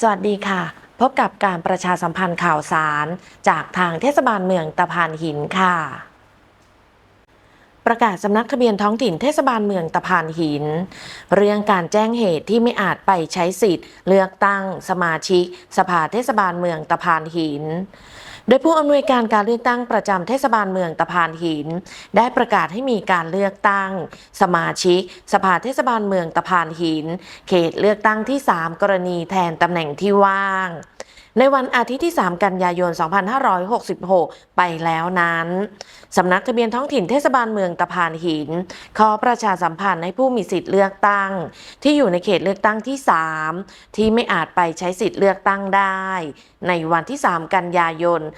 สวัสดีค่ะ พบกับการประชาสัมพันธ์ข่าวสาร จากทางเทศบาลเมืองตะพานหินค่ะ ประกาศสำนักทะเบียนท้องถิ่นเทศบาลเมืองตะพานหิน เรื่องการแจ้งเหตุที่ไม่อาจไปใช้สิทธิ์ เลือกตั้งสมาชิก สภาเทศบาลเมืองตะพานหิน โดยผู้อำนวยการการเลือกตั้งประจำเทศบาลเมืองตะพานหิน ได้ประกาศให้มีการเลือกตั้ง สมาชิก สภาเทศบาลเมืองตะพานหิน เขตเลือกตั้งที่ 3 กรณีแทนตำแหน่งที่ว่าง ในวันอาทิตย์ที่ 3 กันยายน 2566 ไปแล้วนั้น สำนักทะเบียนท้องถิ่นเทศบาลเมืองตะพานหิน ขอประชาสัมพันธ์ให้ผู้มีสิทธิ์เลือกตั้ง ที่อยู่ในเขตเลือกตั้งที่ 3 ที่ไม่อาจไปใช้สิทธิ์เลือกตั้งได้ ในวันที่ 3 กันยายน 2566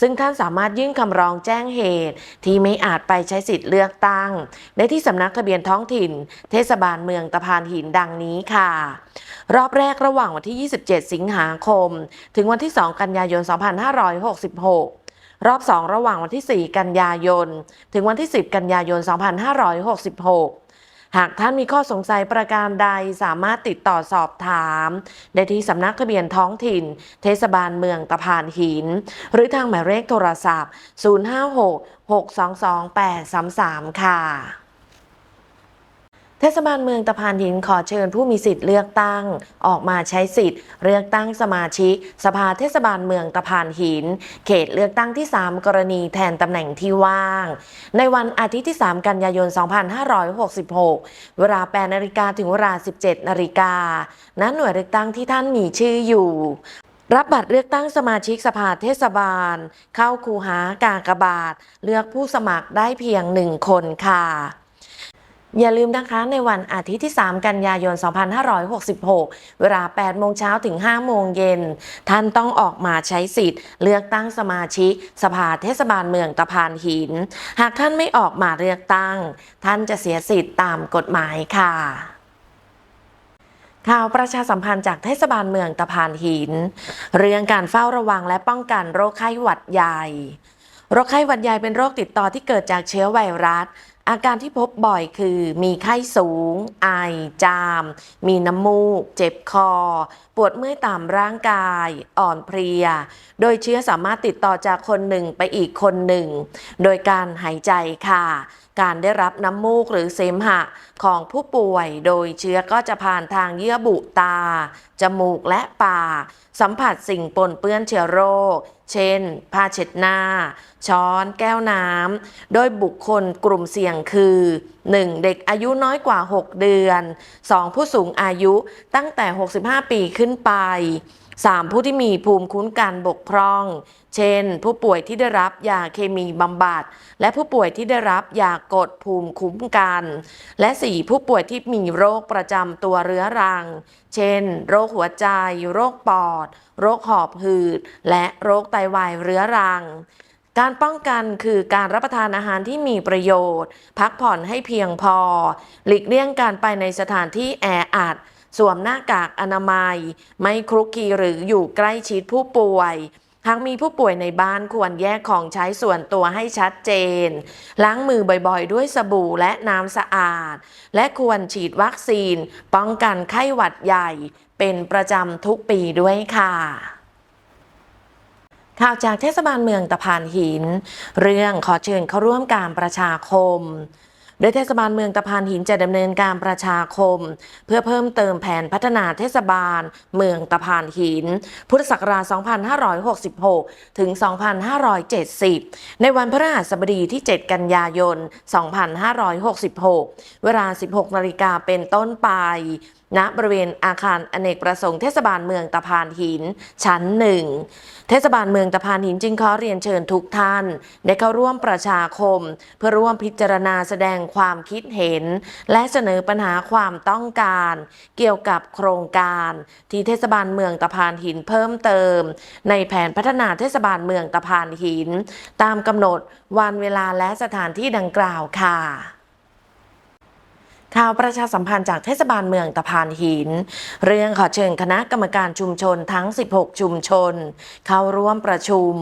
ซึ่งท่านสามารถยื่นคำร้องแจ้งเหตุ ที่ไม่อาจไปใช้สิทธิ์เลือกตั้ง ได้ที่สำนักทะเบียนท้องถิ่น เทศบาลเมืองตะพานหินดังนี้ค่ะ รอบแรกระหว่างวันที่ที่ 27 สิงหาคม ถึงวันที่ 2 กันยายน 2566 รอบ 2 ระหว่างวันที่ 4 กันยายน ถึงวันที่ 10 กันยายน 2566หากท่านมีข้อสงสัยประการใดสามารถติดต่อสอบถาม ได้ที่สำนักทะเบียนท้องถิ่น เทศบาลเมืองตะพานหิน หรือทางหมายเลขโทรศัพท์ 056-622-833 ค่ะ เทศบาลเมืองตะพานหินขอเชิญผู้มีสิทธิ์เลือกตั้ง ออกมาใช้สิทธิ์ เลือกตั้งสมาชิก สภาเทศบาลเมืองตะพานหิน เขตเลือกตั้งที่ 3 กรณีแทนตำแหน่งที่ว่าง ในวันอาทิตย์ที่ 3 กันยายน 2566 เวลา8นาฬิกาถึงเวลา 17นาฬิกาณหน่วยเลือกตั้งที่ท่านมีชื่ออยู่รับบัตรเลือกตั้งสมาชิกสภาเทศบาล เข้าคูหากากบาท เลือกผู้สมัครได้เพียงหนึ่งคนค่ะ อย่าลืมนะคะในวันอาทิตย์ที่ 3 กันยายน 2566 เวลา 8 โมงเช้าถึง 5 โมงเย็น ท่านต้องออกมาใช้สิทธิ์ เลือกตั้งสมาชิก สภาเทศบาลเมืองตะพานหิน หากท่านไม่ออกมาเลือกตั้ง ท่านจะเสียสิทธิ์ตามกฎหมายค่ะ ข่าวประชาสัมพันธ์จากเทศบาลเมืองตะพานหิน เรื่องการเฝ้าระวังและป้องกันโรคไข้หวัดใหญ่โรคไข้หวัดใหญ่เป็นโรคติดต่อที่เกิดจากเชื้อไวรัส อาการที่พบบ่อยคือมีไข้สูง ไอ จาม มีน้ำมูก เจ็บคอ ปวดเมื่อยตามร่างกาย อ่อนเพลีย โดยเชื้อสามารถติดต่อจากคนหนึ่งไปอีกคนหนึ่ง โดยการหายใจค่ะ การได้รับน้ำมูกหรือเสมหะของผู้ป่วย โดยเชื้อก็จะผ่านทางเยื่อบุตา จมูกและปาก สัมผัสสิ่งปนเปื้อนเชื้อโรค เช่น ผ้าเช็ดหน้า ช้อน แก้วน้ำ โดยบุคคลกลุ่มเสี่ยงคือ 1. เด็กอายุน้อยกว่า 6 เดือน 2. ผู้สูงอายุตั้งแต่ 65 ปีขึ้นไป 3. ผู้ที่มีภูมิคุ้มกันบกพร่อง เช่น ผู้ป่วยที่ได้รับยาเคมีบำบัด และผู้ป่วยที่ได้รับยากดภูมิคุ้มกัน และ 4. ผู้ป่วยที่มีโรคประจำตัวเรื้อรัง เช่น โรคหัวใจ โรคปอด โรคหอบหืด และโรคไตวายเรื้อรังการป้องกันคือการรับประทานอาหารที่มีประโยชน์ พักผ่อนให้เพียงพอ หลีกเลี่ยงการไปในสถานที่แออัด สวมหน้ากากอนามัย ไม่คลุกคลีหรืออยู่ใกล้ชิดผู้ป่วย หากมีผู้ป่วยในบ้านควรแยกของใช้ส่วนตัวให้ชัดเจน ล้างมือบ่อยๆ ด้วยสบู่และน้ำสะอาด และควรฉีดวัคซีน ป้องกันไข้หวัดใหญ่ เป็นประจำทุกปีด้วยค่ะข่าวจากเทศบาลเมืองตะพานหิน เรื่องขอเชิญเข้าร่วมการประชาคม โดยเทศบาลเมืองตะพานหินจะดำเนินการประชาคม เพื่อเพิ่มเติมแผนพัฒนาเทศบาล เมืองตะพานหิน พุทธศักราช 2566 ถึง 2570 ในวันพฤหัสบดีที่ 7 กันยายน 2566 เวลา 16 นาฬิกาเป็นต้นไปณบริเวณอาคารอเนกประสงค์เทศบาลเมืองตะพานหิน ชั้นหนึ่งเทศบาลเมืองตะพานหินจึงขอเรียนเชิญทุกท่าน ได้เข้าร่วมประชาคม เพื่อร่วมพิจารณาแสดงความคิดเห็น และเสนอปัญหาความต้องการ เกี่ยวกับโครงการ ที่เทศบาลเมืองตะพานหินเพิ่มเติม ในแผนพัฒนาเทศบาลเมืองตะพานหิน ตามกำหนดวันเวลาและสถานที่ดังกล่าวค่ะ ข่าวประชาสัมพันธ์จากเทศบาลเมืองตะพานหิน เรื่องขอเชิญคณะกรรมการชุมชนทั้ง 16 ชุมชน เข้าร่วมประชุม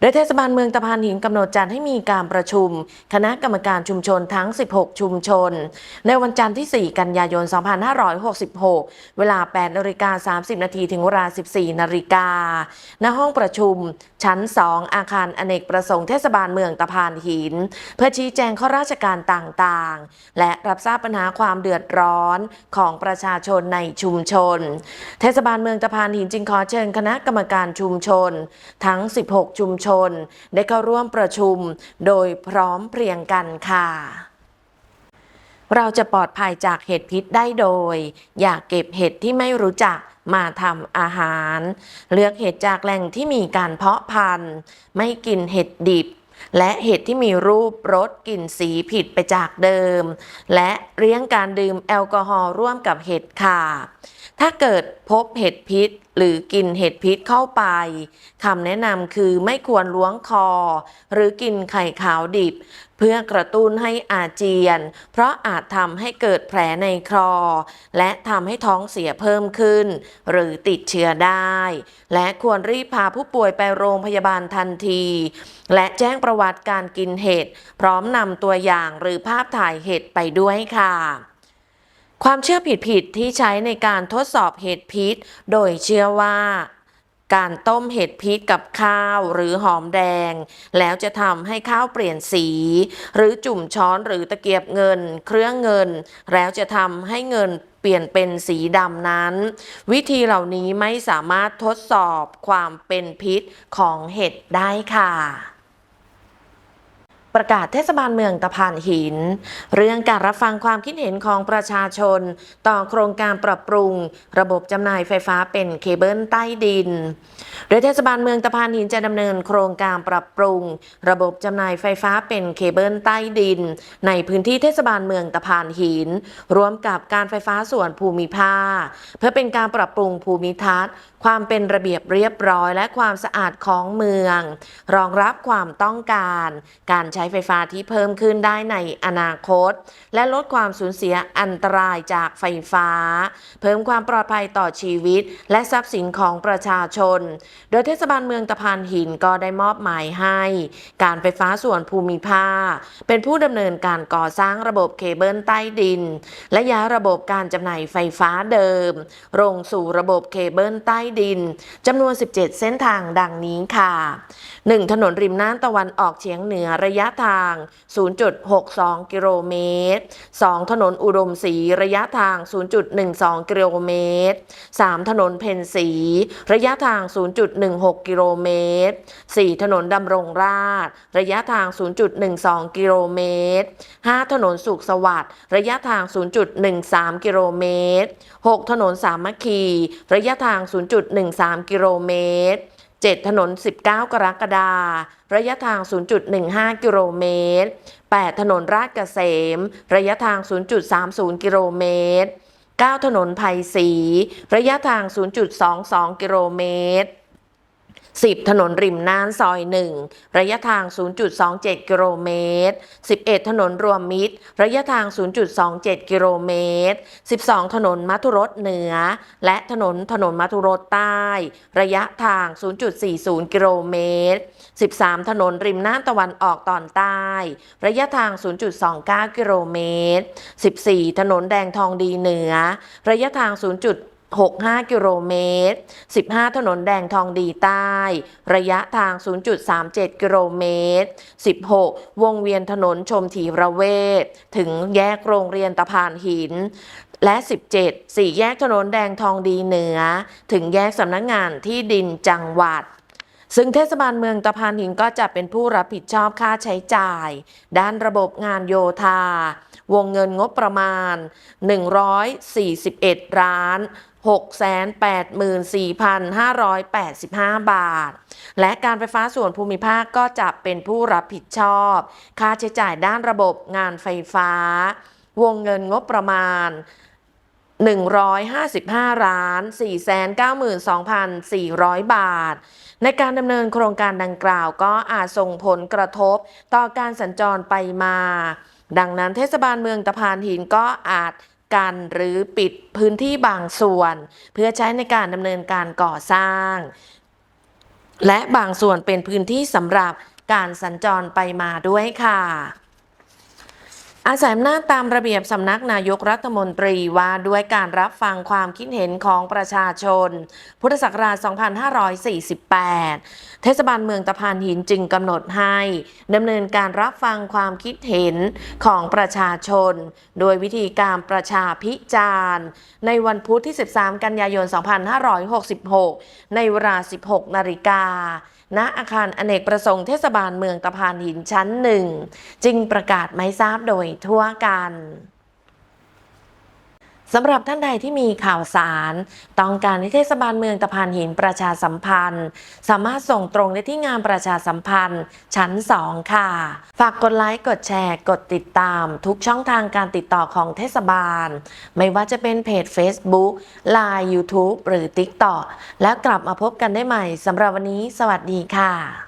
โดยเทศบาลเมืองตะพานหินกำหนดจัดให้มีการประชุม คณะกรรมการชุมชนทั้ง 16 ชุมชน ในวันจันทร์ที่ 4 กันยายน 2566 เวลา 8นาฬิกา30 นาทีถึงเวลา 14นาฬิกาณห้องประชุม ชั้น 2 อาคารอเนกประสงค์เทศบาลเมืองตะพานหิน เพื่อชี้แจงข้อราชการต่างๆ และรับทราบปัญหาความเดือดร้อนของประชาชนในชุมชน เทศบาลเมืองตะพานหินจึงขอเชิญคณะกรรมการชุมชน ทั้ง 16 ชุมชน ได้เข้าร่วมประชุม โดยพร้อมเพรียงกันค่ะเราจะปลอดภัยจากเห็ดพิษได้โดย อย่าเก็บเห็ดที่ไม่รู้จักมาทำอาหาร เลือกเห็ดจากแหล่งที่มีการเพาะพันธุ์ ไม่กินเห็ดดิบ และเห็ดที่มีรูปรสกลิ่นสีผิดไปจากเดิม และเลี่ยงการดื่มแอลกอฮอล์ร่วมกับเห็ดค่ะ ถ้าเกิดพบเห็ดพิษ หรือกินเห็ดพิษเข้าไปคำแนะนำคือไม่ควรล้วงคอ หรือกินไข่ขาวดิบ เพื่อกระตุ้นให้อาเจียน เพราะอาจทำให้เกิดแผลในคอ และทำให้ท้องเสียเพิ่มขึ้น หรือติดเชื้อได้ และควรรีบพาผู้ป่วยไปโรงพยาบาลทันที และแจ้งประวัติการกินเห็ดพร้อมนำตัวอย่างหรือภาพถ่ายเห็ดไปด้วยค่ะ ความเชื่อผิดๆที่ใช้ในการทดสอบเห็ดพิษ โดยเชื่อว่า การต้มเห็ดพิษกับข้าวหรือหอมแดง แล้วจะทำให้ข้าวเปลี่ยนสี หรือจุ่มช้อนหรือตะเกียบเงิน เครื่องเงิน แล้วจะทำให้เงินเปลี่ยนเป็นสีดำนั้น วิธีเหล่านี้ไม่สามารถทดสอบความเป็นพิษของเห็ดได้ค่ะ ประกาศเทศบาลเมืองตะพานหิน เรื่องการรับฟังความคิดเห็นของประชาชน ต่อโครงการปรับปรุง ระบบจำหน่ายไฟฟ้าเป็นเคเบิลใต้ดิน โดยเทศบาลเมืองตะพานหินจะดำเนินโครงการปรับปรุง ระบบจำหน่ายไฟฟ้าเป็นเคเบิลใต้ดิน ในพื้นที่เทศบาลเมืองตะพานหินร่วมกับการไฟฟ้าส่วนภูมิภาคเพื่อเป็นการปรับปรุงภูมิทัศน์ ความเป็นระเบียบเรียบร้อย และความสะอาดของเมือง รองรับความต้องการ การใช้ไฟฟ้าที่เพิ่มขึ้นได้ในอนาคต และลดความสูญเสียอันตรายจากไฟฟ้า เพิ่มความปลอดภัยต่อชีวิต และทรัพย์สินของประชาชน โดยเทศบาลเมืองตะพานหินก็ได้มอบหมายให้ การไฟฟ้าส่วนภูมิภาค เป็นผู้ดำเนินการก่อสร้างระบบเคเบิลใต้ดิน และย้ายระบบการจำหน่ายไฟฟ้าเดิมลงสู่ระบบเคเบิลใต้ดินจำนวน 17 เส้นทางดังนี้ค่ะ 1. ถนนริมน่านตะวันออกเฉียงเหนือระยะทาง 0.62 กิโลเมตร 2. ถนนอุดมศรีระยะทาง 0.12 กิโลเมตร 3. ถนนเพนสีระยะทาง 0.16 กิโลเมตร 4. ถนนดำรงราษฎร์ระยะทาง 0.12 กิโลเมตร 5. ถนนสุขสวัสดิ์ระยะทาง 0.13 กิโลเมตร 6. ถนนสามัคคี ระยะทาง 0.13 กิโลเมตร 7 ถนน 19 กรกฎาคมระยะทาง 0.15 กิโลเมตร 8 ถนนราชเกษม ระยะทาง 0.30 กิโลเมตร 9 ถนนไผ่สี ระยะทาง 0.22 กิโลเมตร 10 ถนนริมน่านซอย 1 ระยะทาง 0.27 กิโลเมตร 11 ถนนรวมมิตร ระยะทาง 0.27 กิโลเมตร 12 ถนนมัทุรสเหนือ และถนนถนนมัทุรสใต้ ระยะทาง 0.40 กิโลเมตร 13 ถนนริมน่านตะวันออกตอนใต้ ระยะทาง 0.29 กิโลเมตร 14 ถนนแดงทองดีเหนือ ระยะทาง 0. 65 กิโลเมตร 15 ถนนแดงทองดีใต้ ระยะทาง 0.37 กิโลเมตร 16 วงเวียนถนนชมถีระเวศ ถึงแยกโรงเรียนตะพานหิน และ 17 สี่แยกถนนแดงทองดีเหนือ ถึงแยกสำนักงงานที่ดินจังหวัดซึ่งเทศบาลเมืองตะพานหินก็จะเป็นผู้รับผิดชอบค่าใช้จ่าย ด้านระบบงานโยธา วงเงินงบประมาณ 141 ล้าน 684,585 บาท และการไฟฟ้าส่วนภูมิภาคก็จะเป็นผู้รับผิดชอบ ค่าใช้จ่ายด้านระบบงานไฟฟ้า วงเงินงบประมาณ 155ล้าน492,400 บาท ในการดำเนินโครงการดังกล่าวก็อาจส่งผลกระทบต่อการสัญจรไปมา ดังนั้นเทศบาลเมืองตะพานหินก็อาจ กันหรือปิดพื้นที่บางส่วน เพื่อใช้ในการดำเนินการก่อสร้าง และบางส่วนเป็นพื้นที่สำหรับการสัญจรไปมาด้วยค่ะ อาศัยอำนาจตามระเบียบสำนักนายกรัฐมนตรีว่าด้วยการรับฟังความคิดเห็นของประชาชน พุทธศักราช 2548 เทศบาลเมืองตะพานหินจึงกำหนดให้ดำเนินการรับฟังความคิดเห็นของประชาชน โดยวิธีการประชาพิจารณ์ ในวันพุธที่ 13 กันยายน 2566 ในเวลา 16 นาฬิกา ณอาคารอเนกประสงค์เทศบาลเมืองตะพานหินชั้นหนึ่ง จึงประกาศไม่ทราบโดยทั่วกัน สำหรับท่านใดที่มีข่าวสาร ต้องการให้เทศบาลเมืองตะพานหินประชาสัมพันธ์ สามารถส่งตรงได้ที่งานประชาสัมพันธ์ ชั้น 2 ค่ะ ฝากกดไลค์กดแชร์ กดติดตาม ทุกช่องทางการติดต่อของเทศบาล ไม่ว่าจะเป็นเพจ Facebook Line YouTube หรือ TikTok แล้วกลับมาพบกันได้ใหม่สำหรับวันนี้ สวัสดีค่ะ